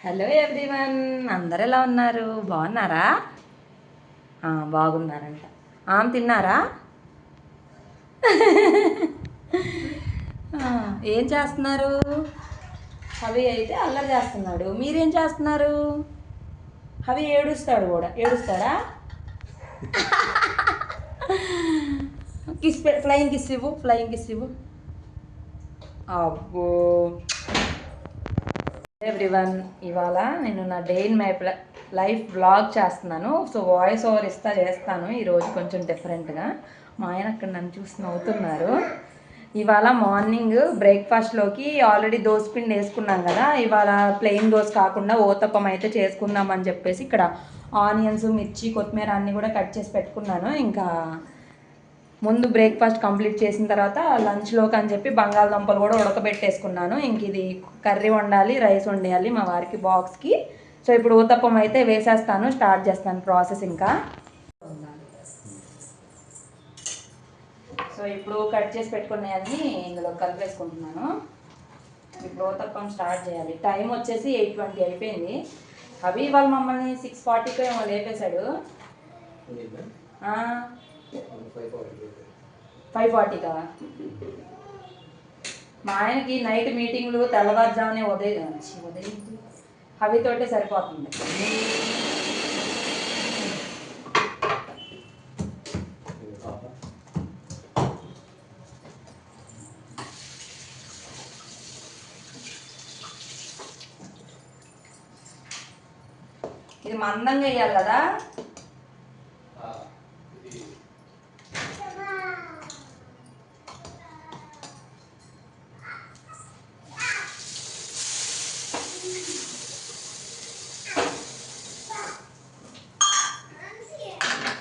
Hello everyone అందరు ఎలా ఉన్నారు? బాగున్నారా? బాగున్నారంట. ఆమె తిన్నారా? ఏం చేస్తున్నారు? అవి అయితే అల్లరి చేస్తున్నాడు. మీరేం చేస్తున్నారు? అవి ఏడుస్తాడు కూడా. ఏడుస్తాడా? కిస్ ఫ్లయింగ్ కిస్ ఇవ్వు ఫ్లయింగ్ కిస్ ఇవ్వు. అబ్బో. ఎవ్రీవన్ ఇవాళ నేను నా day in my life vlog చేస్తున్నాను. సో వాయిస్ ఓవర్ ఇస్తా చేస్తాను. ఈరోజు కొంచెం డిఫరెంట్గా మా ఆయన అక్కడ నన్ను చూసి నవ్వుతున్నారు. ఇవాళ మార్నింగ్ బ్రేక్ఫాస్ట్లోకి ఆల్రెడీ దోశ పిండి వేసుకున్నాం కదా. ఇవాళ ప్లెయిన్ దోశ కాకుండా ఓతప్పం అయితే చేసుకుందామని చెప్పేసి ఇక్కడ ఆనియన్స్ మిర్చి కొత్తిమీర అన్నీ కూడా కట్ చేసి పెట్టుకున్నాను. ఇంకా ముందు బ్రేక్ఫాస్ట్ కంప్లీట్ చేసిన తర్వాత లంచ్లోకి అని చెప్పి బంగాళదుంపలు కూడా ఉడకబెట్టేసుకున్నాను. ఇంక ఇది కర్రీ వండాలి రైస్ వండేయాలి మా వారికి బాక్స్కి సో ఇప్పుడు ఊతప్పం అయితే వేసేస్తాను స్టార్ట్ చేస్తాను ప్రాసెస్ ఇంకా. సో ఇప్పుడు కట్ చేసి పెట్టుకునేవన్నీ ఇందులో కలిపేసుకుంటున్నాను. ఇప్పుడు ఊతప్పం స్టార్ట్ చేయాలి. టైం వచ్చేసి ఎయిట్ ట్వంటీ అయిపోయింది. అవి ఇవాళ మమ్మల్ని సిక్స్ ఫార్టీకి ఏమో లేపేశాడు. ఫైవ్ ఫార్టీకా మా ఆయనకి నైట్ మీటింగ్లు తెల్లవారుజామునే ఉదయం ఛీ, ఉదయం అవితోటే సరిపోతుంది. ఇది మందంగా వేయాలి కదా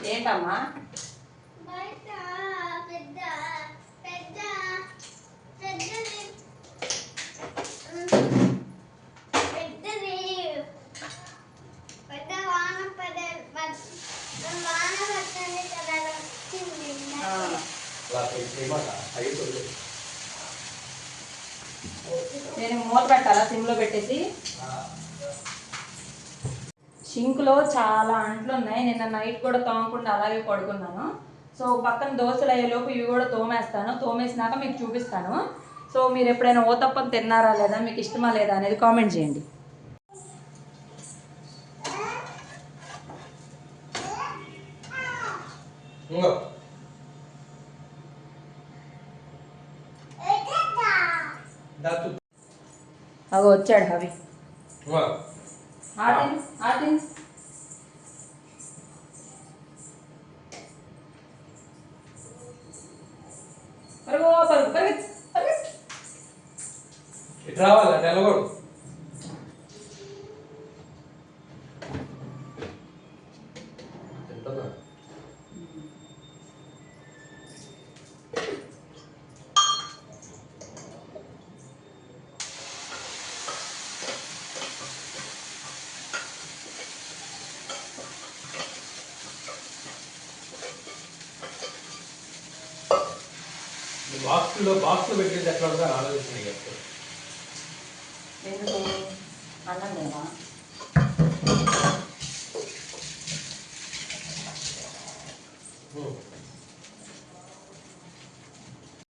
ఏంటమ్మా బయట పెద్ద పెద్ద పెద్దది పెద్దది పెద్ద వాన పడే వాన పడుతుంది కదా వచ్చింది ఆ, నేను మూత పెట్టాలా? సిమ్లో పెట్టేసి. షింక్లో చాలా అంట్లు ఉన్నాయి. నిన్న నైట్ కూడా తోమకుండా అలాగే పడుకున్నాను. సో పక్కన దోశలు అయ్యేలోపు ఇవి కూడా తోమేస్తాను. తోమేసినాక మీకు చూపిస్తాను. సో మీరు ఎప్పుడైనా ఓతప్పం తిన్నారా లేదా? మీకు ఇష్టమా లేదా అనేది కామెంట్ చేయండి. అగో వచ్చాడు హవి. ఆటిన్ ఆటిన్. अरे बाबा परगच परगच इट्रावाला त्याला गोड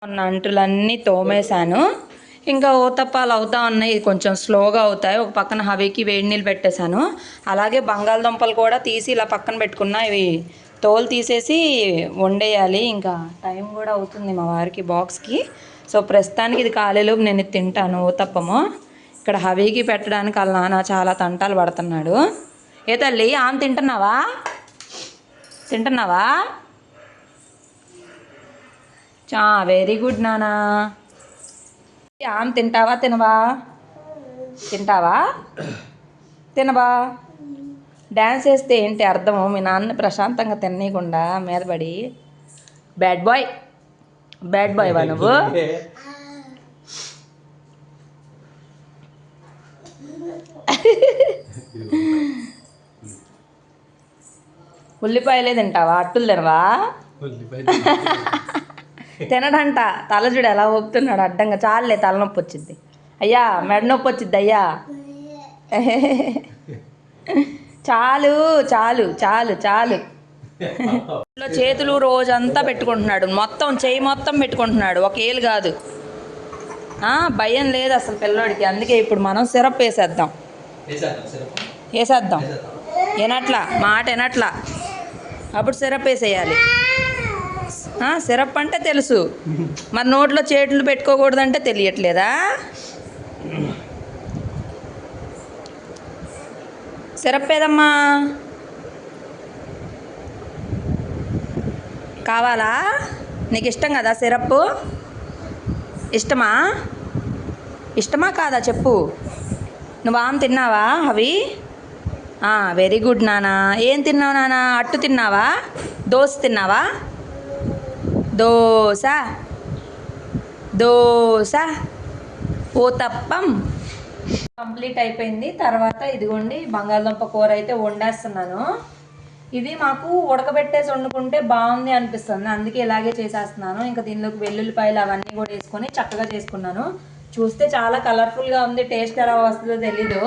ఉన్న అంటులన్నీ తోమేశాను. ఇంకా ఓతప్పాలు అవుతా ఉన్నాయి కొంచెం స్లోగా అవుతాయి. ఒక పక్కన హవీకి వేడి నీళ్ళు పెట్టేశాను. అలాగే బంగాళదుంపలు కూడా తీసి ఇలా పక్కన పెట్టుకున్నా ఇవి తోలు తీసేసి వండేయాలి. ఇంకా టైం కూడా అవుతుంది మా వారికి బాక్స్కి. సో ప్రస్తుతానికి ఇది కాలేలోపు నేను తింటాను ఓతప్పము. ఇక్కడ హవీకి పెట్టడానికి వాళ్ళ నాన్న చాలా తంటాలు పడుతున్నాడు. ఏ తల్లి ఆమె తింటున్నావా? తింటున్నావా? చా వెరీ గుడ్ నానా. ఆమె తింటావా తినవా? తింటావా? తినవా? డ్యాన్స్ వేస్తే ఏంటి అర్థము? మీ నాన్న ప్రశాంతంగా తిననీయకుండా మీద పడి. బ్యాడ్ బాయ్ బ్యాడ్ బాయ్ వా నువ్వు? ఉల్లిపాయలే తింటావా? అట్టులు తినవా? తినడంట. తల చూడు ఎలా ఊపుతున్నాడు అడ్డంగా. చాలులే తలనొప్పి వచ్చింది. అయ్యా మెడ నొప్పి వచ్చింది అయ్యా. చాలు చాలు చాలు చాలు. చేతులు రోజంతా పెట్టుకుంటున్నాడు. మొత్తం చేయి మొత్తం పెట్టుకుంటున్నాడు. ఒక ఏళ్ళు కాదు. ఆ, భయం లేదు అసలు పిల్లోడికి. అందుకే ఇప్పుడు మనం సిరప్ వేసేద్దాం. వేసేద్దాం సిరప్. వేసేద్దాం. వేసేద్దాం. ఎనట్లా మాట ఎనట్లా అప్పుడు సిరప్ వేసేయాలి. సిరప్ అంటే తెలుసు. మరి నోట్లో చేతులు పెట్టుకోకూడదంటే తెలియట్లేదా? సిరప్ ఏదమ్మా? కావాలా? నీకు ఇష్టం కదా సిరప్ ఇష్టమా? ఇష్టమా కాదా చెప్పు. నువ్వు ఆమె తిన్నావా అవి? వెరీ గుడ్ నానా. ఏం తిన్నావు నానా? అట్టు తిన్నావా? దోశ తిన్నావా? దోశ. దోశ. ఊతప్పం కంప్లీట్ అయిపోయింది. తర్వాత ఇదిగోండి బంగాళదుంప కూర అయితే వండేస్తున్నాను. ఇది మాకు ఉడకబెట్టేసి వండుకుంటే బాగుంది అనిపిస్తుంది. అందుకే ఇలాగే చేసేస్తున్నాను. ఇంకా దీనిలోకి వెల్లుల్లిపాయలు అవన్నీ కూడా వేసుకొని చక్కగా చేసుకున్నాను. చూస్తే చాలా కలర్ఫుల్గా ఉంది. టేస్ట్ ఎలా వస్తుందో తెలీదు.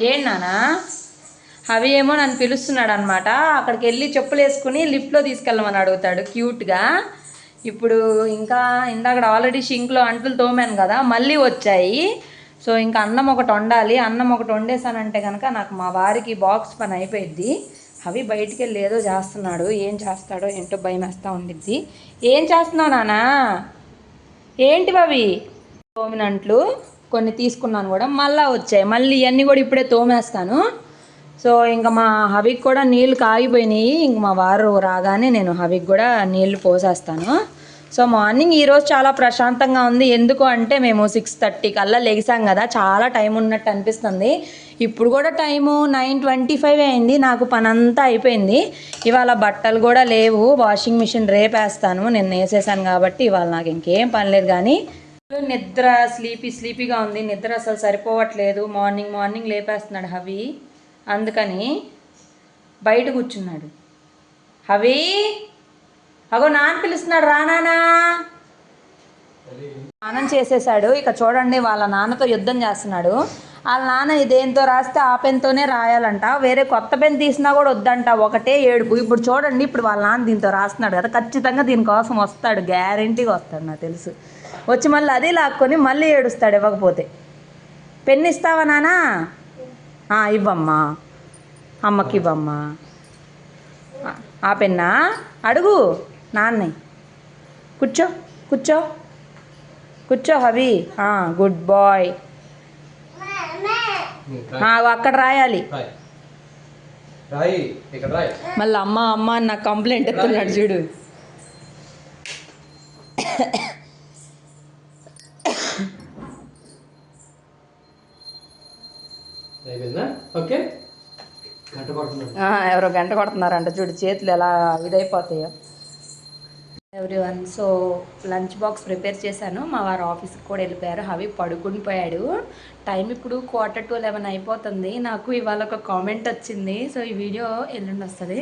ఏంటి నానా? అవి ఏమో నన్ను పిలుస్తున్నాడు అనమాట అక్కడికి వెళ్ళి చెప్పులు వేసుకుని లిఫ్ట్లో తీసుకెళ్ళమని అడుగుతాడు క్యూట్గా. ఇప్పుడు ఇంకా ఇందాక ఆల్రెడీ షింక్లో అంట్లు తోమాను కదా మళ్ళీ వచ్చాయి. సో ఇంకా అన్నం ఒకటి వండాలి. అన్నం ఒకటి వండేసానంటే కనుక నాకు మా వారికి బాక్స్ పని అయిపోయింది అవి బయటికి వెళ్ళి ఏదో చేస్తున్నాడు ఏం చేస్తాడో ఏంటో భయం వేస్తూ ఉండిద్ది. ఏం చేస్తున్నావు నానా? ఏంటి అవి తోమినంట్లు కొన్ని తీసుకున్నాను కూడా. మళ్ళీ వచ్చాయి. మళ్ళీ ఇవన్నీ కూడా ఇప్పుడే తోమేస్తాను. సో ఇంకా మా హవికి కూడా నీళ్ళు కాగిపోయినాయి. ఇంక మా వారు రాగానే నేను హవికి కూడా నీళ్ళు పోసేస్తాను. సో మార్నింగ్ ఈరోజు చాలా ప్రశాంతంగా ఉంది. ఎందుకు అంటే మేము సిక్స్ థర్టీ కల్లా లెగిసాం కదా. చాలా టైం ఉన్నట్టు అనిపిస్తుంది. ఇప్పుడు కూడా టైము నైన్ ట్వంటీ ఫైవ్ అయింది. నాకు పని అంతా అయిపోయింది. ఇవాళ బట్టలు కూడా లేవు. వాషింగ్ మిషన్ రేపేస్తాను. నేను వేసేసాను కాబట్టి ఇవాళ నాకు ఇంకేం పని లేదు కానీ నిద్ర స్లీపీ స్లీపీగా ఉంది. నిద్ర అసలు సరిపోవట్లేదు. మార్నింగ్ మార్నింగ్ లేపేస్తున్నాడు హవి. అందుకని బయట కూర్చున్నాడు. హవి! అగో నాన్న పిలుస్తున్నాడు రా నానా స్నానం చేసేసాడు. ఇక చూడండి వాళ్ళ నాన్నతో యుద్ధం చేస్తున్నాడు. వాళ్ళ నాన్న ఇదేంతో రాస్తే ఆ పెన్తోనే రాయాలంట. వేరే కొత్త పెన్ తీసినా కూడా వద్దంట. ఒకటే ఏడుపు. ఇప్పుడు చూడండి ఇప్పుడు వాళ్ళ నాన్న దీంతో రాస్తున్నాడు కదా. ఖచ్చితంగా దీనికోసం వస్తాడు. గ్యారంటీగా వస్తాడు నాకు తెలుసు. వచ్చి మళ్ళీ అది లాక్కొని మళ్ళీ ఏడుస్తాడు ఇవ్వకపోతే. పెన్ ఇస్తావా నానా ఇవ్వమ్మా. అమ్మకి ఇవ్వమ్మా. ఆ, పెన్నా? అడుగు. నాన్నే. కూర్చో కూర్చో. కూర్చో హవి. Good bye. అక్కడ రాయాలి. మళ్ళీ అమ్మ అమ్మ నాకు కంప్లైంట్ ఎత్తున్నాడు చూడు. అయిపోయిందా? ఓకే? గంట ఆ, ఎవరో గంట కొడుతున్నారంట చూడు చేతులు ఎలా ఇదైపోతాయో. Everyone so lunch box prepare చేశాను. మా వారు ఆఫీస్కి కూడా వెళ్ళిపోయారు. అవి పడుకుని పోయాడు. టైం ఇప్పుడు క్వార్టర్ టు లెవెన్ అయిపోతుంది. నాకు ఇవాళ ఒక కామెంట్ వచ్చింది. సో ఈ వీడియో ఎల్లుండి వస్తుంది.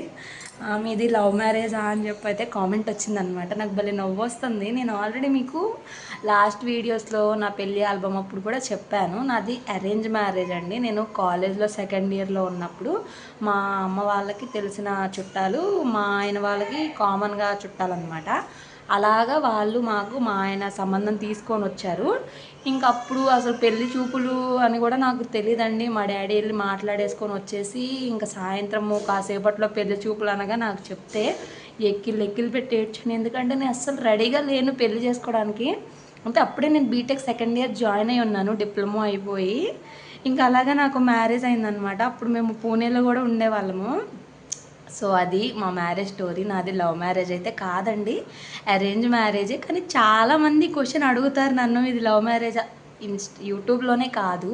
మీది లవ్ మ్యారేజా అని చెప్పి అయితే కామెంట్ వచ్చిందనమాట నాకు భలే నవ్వు వస్తుంది. నేను ఆల్రెడీ మీకు లాస్ట్ వీడియోస్లో నా పెళ్ళి ఆల్బమ్ అప్పుడు కూడా చెప్పాను. నాది అరేంజ్ మ్యారేజ్ అండి. నేను కాలేజ్లో సెకండ్ ఇయర్లో ఉన్నప్పుడు మా అమ్మ వాళ్ళకి తెలిసిన చుట్టాలు మా ఆయన వాళ్ళకి కామన్గా చుట్టాలన్నమాట. అలాగా వాళ్ళు మాకు మా ఆయన సంబంధం తీసుకొని వచ్చారు. ఇంక అప్పుడు అసలు పెళ్ళి చూపులు అని కూడా నాకు తెలియదండి మా డాడీ వెళ్ళి మాట్లాడేసుకొని వచ్చేసి ఇంకా సాయంత్రము కాసేపట్లో పెళ్ళి చూపులు అనగా నాకు చెప్తే ఎక్కిళ్ళు ఎక్కిళ్ళు పెట్టి ఏడ్చాను. ఎందుకంటే నేను అస్సలు రెడీగా లేను పెళ్ళి చేసుకోవడానికి. అంటే అప్పుడే నేను బీటెక్ సెకండ్ ఇయర్ జాయిన్ అయి ఉన్నాను డిప్లొమా అయిపోయి. ఇంకా అలాగా నాకు మ్యారేజ్ అయిందనమాట. అప్పుడు మేము పూణేలో కూడా ఉండేవాళ్ళము. సో అది మా మ్యారేజ్ స్టోరీ. నాది లవ్ మ్యారేజ్ అయితే కాదండి. అరేంజ్ మ్యారేజే. కానీ చాలామంది క్వశ్చన్ అడుగుతారు నన్ను ఇది లవ్ మ్యారేజ్ ఇన్స్ట్ యూట్యూబ్లోనే కాదు.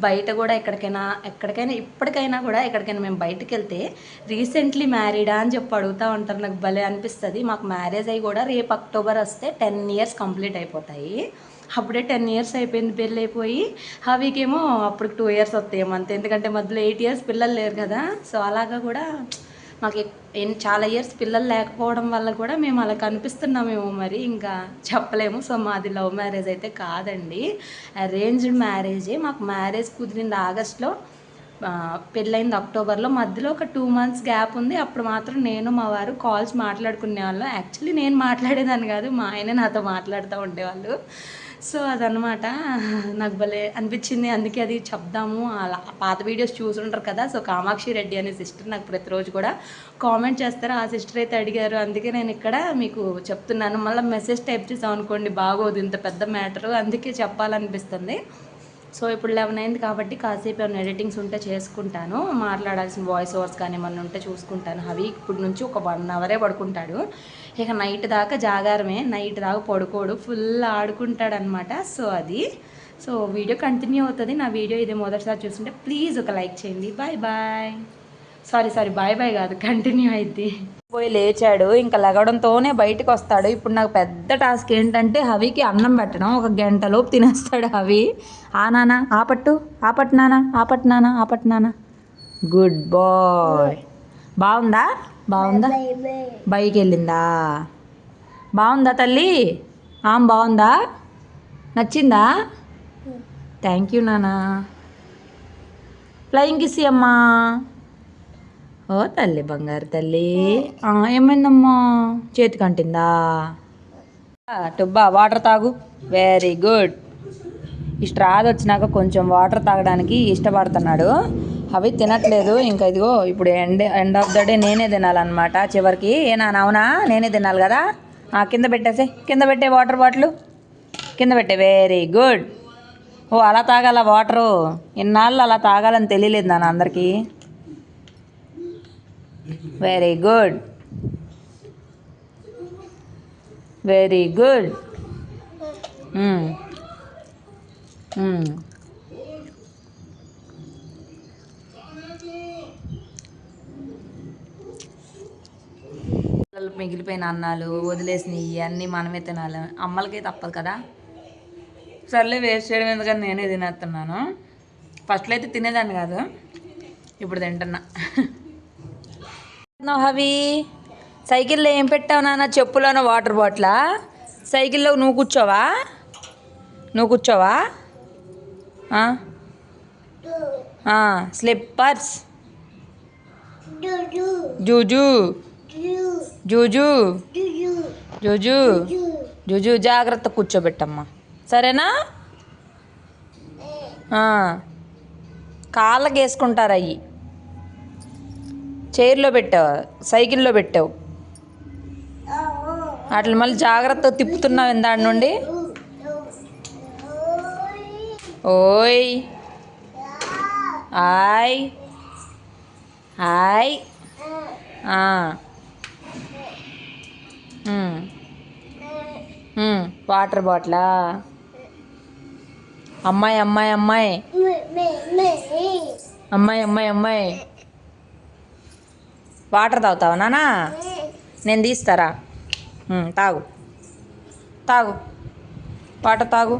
బయట కూడా ఎక్కడికైనా ఎక్కడికైనా ఇప్పటికైనా కూడా ఎక్కడికైనా మేము బయటకు వెళ్తే రీసెంట్లీ మ్యారీడా? అని చెప్పి అడుగుతూ ఉంటారు. నాకు భలే అనిపిస్తుంది. మాకు మ్యారేజ్ అయ్యి కూడా రేపు అక్టోబర్ వస్తే టెన్ ఇయర్స్ కంప్లీట్ అయిపోతాయి. అప్పుడే టెన్ ఇయర్స్ అయిపోయింది పెళ్ళి అయిపోయి హవీకేమో అప్పుడు టూ ఇయర్స్ వస్తాయి అంతే. ఎందుకంటే మధ్యలో ఎయిట్ ఇయర్స్ పిల్లలు లేరు కదా. సో అలాగా కూడా మాకు చాలా ఇయర్స్ పిల్లలు లేకపోవడం వల్ల కూడా మేము అలా కనిపిస్తున్నామేమో మరి. ఇంకా చెప్పలేము. సో మాది లవ్ మ్యారేజ్ అయితే కాదండి. అరేంజ్డ్ మ్యారేజే మాకు మ్యారేజ్ కుదిరింది ఆగస్ట్లో. పెళ్ళైంది అక్టోబర్లో. మధ్యలో ఒక టూ మంత్స్ గ్యాప్ ఉంది. అప్పుడు మాత్రం నేను మా వారు కాల్స్ మాట్లాడుకునే వాళ్ళం. యాక్చువల్లీ నేను మాట్లాడేదాన్ని కాదు. మా ఆయన నాతో మాట్లాడుతూ ఉండేవాళ్ళు. సో అదనమాట నాకు భలే అనిపించింది. అందుకే అది చెప్దాము. అలా పాత వీడియోస్ చూసుంటారు కదా. సో కామాక్షి రెడ్డి అనే సిస్టర్ నాకు ప్రతిరోజు కూడా కామెంట్ చేస్తారు. ఆ సిస్టర్ అయితే అడిగారు. అందుకే నేను ఇక్కడ మీకు చెప్తున్నాను. మళ్ళీ మెసేజ్ టైప్ చేసాం అనుకోండి బాగోదు. ఇంత పెద్ద మ్యాటరు. అందుకే చెప్పాలనిపిస్తుంది. సో ఇప్పుడు లెవెన్ అయింది కాబట్టి కాసేపు ఏమైనా ఎడిటింగ్స్ ఉంటే చేసుకుంటాను. మాట్లాడాల్సిన వాయిస్ ఓవర్స్ కానీ ఏమన్నా ఉంటే చూసుకుంటాను. అవి ఇప్పుడు నుంచి ఒక వన్ అవరే పడుకుంటాడు. ఇక నైట్ దాకా జాగారమే. నైట్ దాకా పడుకోడు. ఫుల్ ఆడుకుంటాడు అనమాట సో అది. సో వీడియో కంటిన్యూ అవుతుంది. నా వీడియో ఇదే మొదటిసారి చూస్తుంటే ప్లీజ్ ఒక లైక్ చేయండి. Bye bye sorry sorry bye bye కాదు. కంటిన్యూ అయింది పోయి లేచాడు. ఇంకా లెగడంతోనే బయటకు వస్తాడు. ఇప్పుడు నాకు పెద్ద టాస్క్ ఏంటంటే హవికి అన్నం పెట్టడం. ఒక గంటలోపు తినేస్తాడు హవి. ఆ నానా ఆపట్టు ఆపట్నానా ఆపట్నానా ఆపట్నానా గుడ్ బాయ్ బాగుందా? బాగుందా? బైక్ వెళ్ళిందా బాగుందా తల్లి? ఆమె బాగుందా? నచ్చిందా? థ్యాంక్ యూ నాన్న ఫ్లయింగ్ కిసి అమ్మా. ఓ తల్లి బంగారు తల్లి. ఏమైందమ్మా? చేతికి అంటిందా ఆ, టుబ్బా వాటర్ తాగు. వెరీ గుడ్ ఈ స్ట్రాద్ వచ్చినాక కొంచెం వాటర్ తాగడానికి ఇష్టపడుతున్నాడు. అవి తినట్లేదు. ఇంకా ఇదిగో ఇప్పుడు end end of the day నేనే తినాలన్నమాట. చివరికి ఏ అవునా? నేనే తినాలి కదా? ఆ, కింద పెట్టేసే కింద పెట్టే వాటర్ బాటిల్ కింద పెట్టే. వెరీ గుడ్ ఓ అలా తాగాల వాటరు ఇన్నాళ్ళు అలా తాగాలని తెలియలేదు నాన్న అందరికీ. వెరీ గుడ్ వెరీ గుడ్ పిల్లలు మిగిలిపోయిన అన్నాలు వదిలేసినవి అన్నీ మనమే తినాలి. అమ్మలకి తప్పదు కదా? సర్లే వేస్ట్ చేయడం ఎందుకని నేనే తినేస్తున్నాను. ఫస్ట్లో అయితే తినేదాన్ని కాదు ఇప్పుడు తింటున్నా. హవి? సైకిల్లో ఏం పెట్టావు నాన్న? చెప్పులోన వాటర్ బాటిలా? సైకిల్లో నువ్వు కూర్చోవా? నువ్వు కూర్చోవా? ఆ? ఆ, స్లిప్పర్స్. జూజు. జూజు. జూజు. జూజు. జాగ్రత్త కూర్చోబెట్టమ్మా. సరేనా. కాళ్ళకి వేసుకుంటారు అయ్యి. చైర్లో పెట్టావు సైకిల్లో పెట్టావు. వాటిని మళ్ళీ జాగ్రత్తగా తిప్పుతున్నావు ఇందాడి నుండి? ఓయ్. హాయ్ హాయ్ ఆ. ఉమ్. ఉమ్, వాటర్ బాటిలా? అమ్మాయి అమ్మాయి అమ్మాయి. అమ్మాయి అమ్మాయి అమ్మాయి. వాటర్ తాగుతావా నానా? నేను తీస్తారా? తాగు. తాగు. వాటర్ తాగు.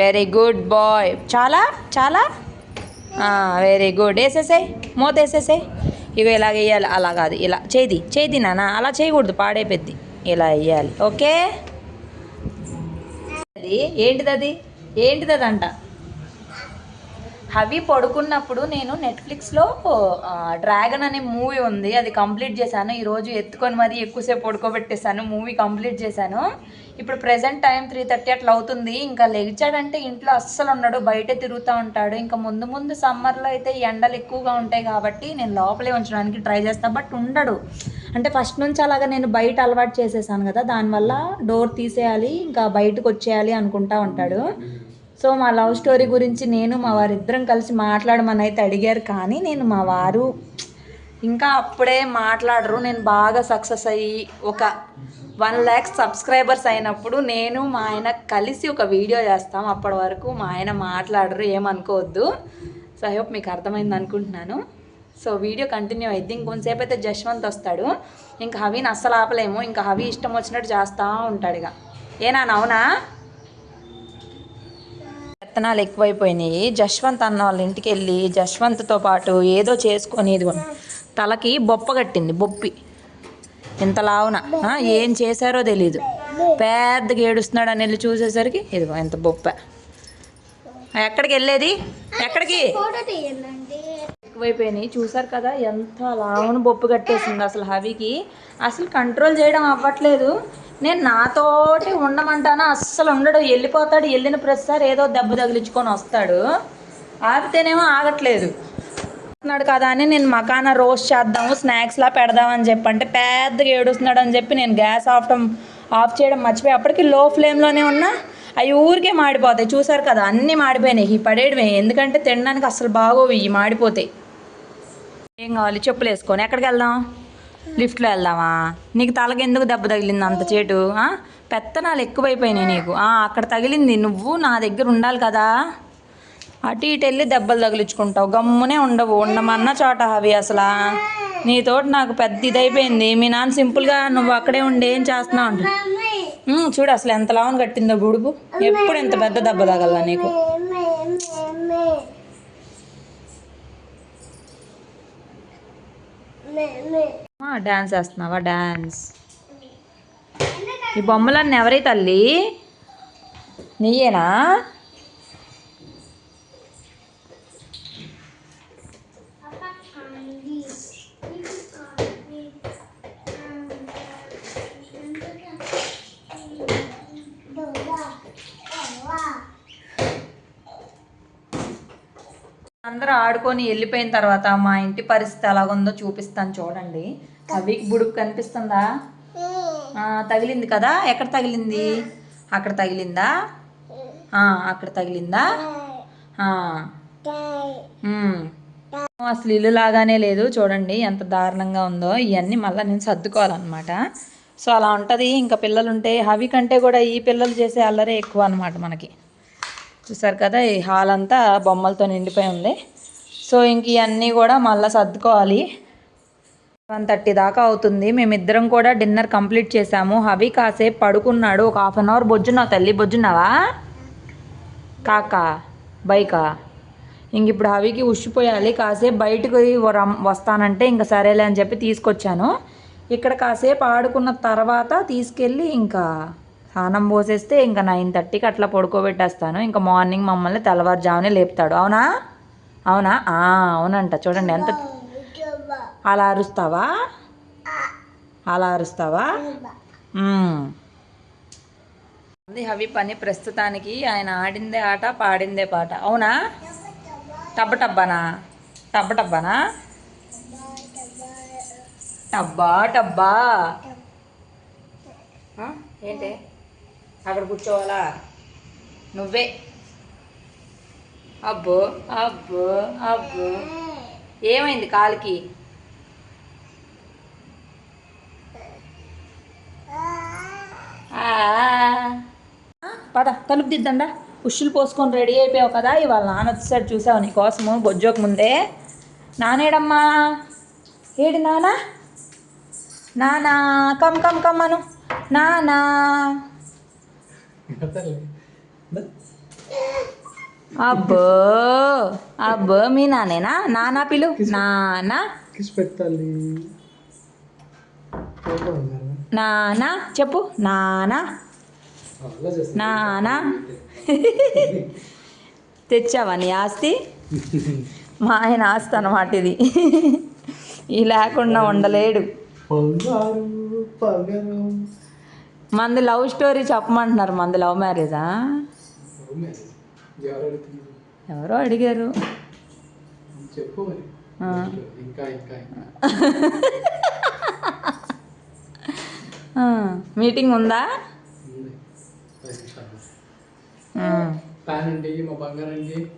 Very good boy. చాలా? చాలా? Very good. వేసేసాయి. మూత వేసేసాయి ఇవి ఇలాగ వేయాలి అలా కాదు ఇలా చేది చేది నాన్న అలా చేయకూడదు పాడైపోద్ది ఇలా వేయాలి ఓకే? అది ఏంటిది అది? ఏంటిది అంట హవి పడుకున్నప్పుడు నేను నెట్ఫ్లిక్స్లో డ్రాగన్ అనే మూవీ ఉంది. అది కంప్లీట్ చేశాను. ఈరోజు ఎత్తుకొని మరీ ఎక్కువసేపు పడుకోబెట్టేశాను. మూవీ కంప్లీట్ చేశాను. ఇప్పుడు ప్రెసెంట్ టైం త్రీ థర్టీ అట్లా అవుతుంది. ఇంకా లెగిచాడంటే ఇంట్లో అస్సలు ఉన్నాడు బయట తిరుగుతూ ఉంటాడు. ఇంకా ముందు ముందు సమ్మర్లో అయితే ఎండలు ఎక్కువగా ఉంటాయి కాబట్టి నేను లోపలే ఉంచడానికి ట్రై చేస్తాను బట్ ఉండడు. అంటే ఫస్ట్ నుంచి అలాగా నేను బయట అలవాటు చేసేసాను కదా. దానివల్ల డోర్ తీసేయాలి ఇంకా బయటకు వచ్చేయాలి అనుకుంటా ఉంటాడు. సో మా లవ్ స్టోరీ గురించి నేను మా వారిద్దరం కలిసి మాట్లాడమని అయితే అడిగారు. కానీ నేను మా వారు ఇంకా అప్పుడే మాట్లాడరు. నేను బాగా సక్సెస్ అయ్యి ఒక వన్ ల్యాక్ సబ్స్క్రైబర్స్ అయినప్పుడు నేను మా ఆయన కలిసి ఒక వీడియో చేస్తాం. అప్పటి వరకు మా ఆయన మాట్లాడరు ఏమనుకోవద్దు. సో ఐ హోప్ మీకు అర్థమైంది అనుకుంటున్నాను. సో వీడియో కంటిన్యూ అయింది ఇంకొంతసేపు అయితే జశ్వంత్ వస్తాడు. ఇంకా హవిని అస్సలు ఆపలేము. ఇంకా హవి ఇష్టం వచ్చినట్టు చేస్తూ ఉంటాడు ఇక. ఏనా అవునా? విత్తనాలు ఎక్కువైపోయినాయి. జశ్వంత్ అన్న వాళ్ళ ఇంటికి వెళ్ళి జశ్వంత్తో పాటు ఏదో చేసుకొని ఇది తలకి బొప్ప కట్టింది బొప్పి. ఇంత లావున ఏం చేశారో తెలీదు. పెద్దగా ఏడుస్తున్నాడు అని వెళ్ళి చూసేసరికి ఇదిగో ఎంత బొప్ప. ఎక్కడికి వెళ్ళేది? ఎక్కడికి? ఎక్కువైపోయినాయి. చూసారు కదా ఎంత లావును బొప్పు కట్టేసింది అసలు హవికి. అసలు కంట్రోల్ చేయడం అవ్వట్లేదు. నేను నాతోటి ఉండమంటాను? అస్సలు ఉండడు. వెళ్ళిపోతాడు. వెళ్ళిన ప్రతిసారి ఏదో దెబ్బ తగిలించుకొని వస్తాడు. ఆపితేనేమో ఆగట్లేదు. వస్తున్నాడు కదా అని నేను మకానా రోస్ట్ చేద్దాము స్నాక్స్లా పెడదామని చెప్పి అంటే పెద్దగా ఏడుస్తున్నాడు అని చెప్పి నేను గ్యాస్ ఆఫ్ ఆఫ్ చేయడం మర్చిపోయి అప్పటికి లో ఫ్లేమ్లోనే ఉన్నా అవి ఊరికే మాడిపోతాయి. చూసారు కదా అన్నీ మాడిపోయినాయి. ఈ పడేయడమే. ఎందుకంటే తినడానికి అసలు బాగోవు. ఇవి మాడిపోతాయి. ఏం కావాలి? చెప్పులు వేసుకొని. ఎక్కడికి వెళ్దాం? లిఫ్ట్లో వెళ్దామా? నీకు తలకి ఎందుకు దెబ్బ తగిలింది అంత చేటు? పెత్తనాలు ఎక్కువైపోయినాయి నీకు. అక్కడ తగిలింది. నువ్వు నా దగ్గర ఉండాలి కదా. అటు ఇటు వెళ్ళి దెబ్బలు తగిలించుకుంటావు. గమ్మునే ఉండవు. ఉండమన్న చోట అవి అసలు. నీతోటి నాకు పెద్ద ఇదైపోయింది. మీ నాన్న సింపుల్గా నువ్వు అక్కడే ఉండి ఏం చేస్తున్నావు అంట చూడు అసలు ఎంత లావన్ కట్టిందో గుడుపు ఎప్పుడు ఎంత పెద్ద దెబ్బ తగల నీకు? డ్యాన్స్ వేస్తున్నావా? డ్యాన్స్ ఈ బొమ్మలన్నీ ఎవరై తల్లి? నీయేనా? అందరూ ఆడుకొని వెళ్ళిపోయిన తర్వాత మా ఇంటి పరిస్థితి ఎలాగుందో చూపిస్తాను చూడండి. అవికి బుడుకు కనిపిస్తుందా? తగిలింది కదా? ఎక్కడ తగిలింది? అక్కడ తగిలిందా? అక్కడ తగిలిందా? అసలు ఇల్లు లాగానే లేదు చూడండి ఎంత దారుణంగా ఉందో. ఇవన్నీ మళ్ళీ నేను సర్దుకోవాలన్నమాట. సో అలా ఉంటుంది. ఇంకా పిల్లలు ఉంటే హవి కంటే కూడా ఈ పిల్లలు చేసే అల్లరే ఎక్కువ అనమాట మనకి. చూసారు కదా ఈ హాల్ అంతా బొమ్మలతో నిండిపోయి ఉంది. సో ఇంక ఇవన్నీ కూడా మళ్ళీ సర్దుకోవాలి. వన్ థర్టీ దాకా అవుతుంది. మేమిద్దరం కూడా డిన్నర్ కంప్లీట్ చేసాము. హవి కాసేపు పడుకున్నాడు. ఒక హాఫ్ అన్ అవర్ బొజ్జున్నావు తల్లి. బొజ్జున్నావా? కాకా బైకా? ఇంక ఇప్పుడు హవికి ఉషిపోయాలి కాసేపు బయటకు వస్తానంటే ఇంకా సరేలే అని చెప్పి తీసుకొచ్చాను. ఇక్కడ కాసేపు ఆడుకున్న తర్వాత తీసుకెళ్ళి ఇంకా స్నానం పోసేస్తే ఇంకా నైన్ థర్టీకి అట్లా పడుకోబెట్టేస్తాను. ఇంకా మార్నింగ్ మమ్మల్ని తెల్లవారుజామునే లేపుతాడు. అవునా? అవునా? ఆ, అవునంట. చూడండి ఎంత అలా అరుస్తావా? అలా అరుస్తావా? అది హవి పని ప్రస్తుతానికి ఆయన ఆడిందే ఆట పాడిందే పాట. అవునా? టబ్బ టబ్బనా? టబ్బ టబ్బనా? టబ్బా టబ్బా. ఏంటి? అక్కడ కూర్చోవాలా? నువ్వే. అబ్బో అబ్బో అబ్బో. ఏమైంది కాలికి? పద తలుపు దిద్దండా ఉషులు పోసుకొని రెడీ అయిపోయావు కదా ఇవాళ నాన్న వచ్చేసాడు చూసావు నీ కోసము బొజ్జోక ముందే. నానేడమ్మా. ఏడి నానా? నానా కమ్ కమ్ కమ్ అను. నానా. అబ్బో అబ్బో మీ నానేనా నానా పిలు? నానా? పెట్టాలి. నానా? చెప్పు. నానా? నానా? తెచ్చావా నీ ఆస్తి? మా ఆయన ఆస్తి అన్నమాట ఇది. ఈ లేకుండా ఉండలేడు. మంది లవ్ స్టోరీ చెప్పమంటున్నారు. మంది లవ్ మ్యారేజా? ఎవరు అడిగారు. మీటింగ్ ఉందా.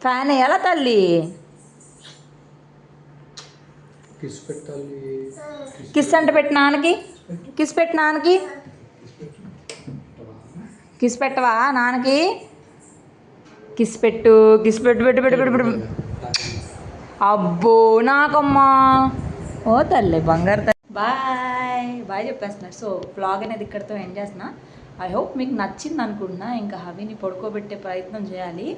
ఫ్యాన్ ఎలా తల్లి? కిస్ పెట్టాలి. కిస్ అంటే పెట్టి నాన్నకి కిస్ పెట్టి నాన్నకి కిస్ పెట్టవా నాన్నకి? కిస్ పెట్టు కిస్ పెట్టు పెట్టు పెట్టు పెట్టు పెట్టు. అబ్బో నాకమ్మా. ఓ తల్లి బంగారు తల్లి. బాయ్. బాయ్ చెప్పేస్తున్నారు. సో బ్లాగ్ అనేది ఇక్కడితో ఎండ్ చేస్తున్నా. ఐ హోప్ మీకు నచ్చింది అనుకుంటున్నా. ఇంకా హవిని పడుకోబెట్టే ప్రయత్నం చేయాలి.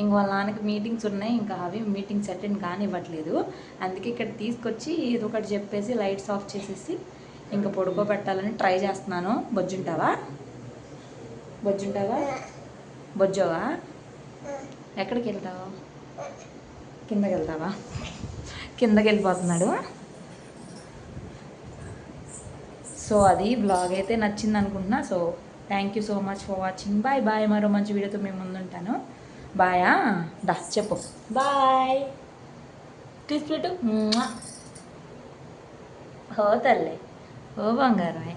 ఇంక వాళ్ళ నాన్నకి మీటింగ్స్ ఉన్నాయి. ఇంకా అవి మీటింగ్స్ అటెండ్ కానివ్వట్లేదు. అందుకే ఇక్కడ తీసుకొచ్చి ఏదో ఒకటి చెప్పేసి లైట్స్ ఆఫ్ చేసేసి ఇంకా పడుకోబెట్టాలని ట్రై చేస్తున్నాను. బొజ్జుంటావా? బొజ్జుంటావా? బొజ్జోవా? ఎక్కడికి వెళ్తావు కిందకి వెళ్తావా కిందకి వెళ్ళిపోతున్నాడు సో అది బ్లాగ్ అయితే నచ్చింది అనుకుంటున్నా so thank you so much for watching bye bye మరో మంచి వీడియోతో మేము ముందుంటాను. బాయా దా చెప్పు. బాయ్ తీసి హో ఓ తల్లి. ఓ బంగారం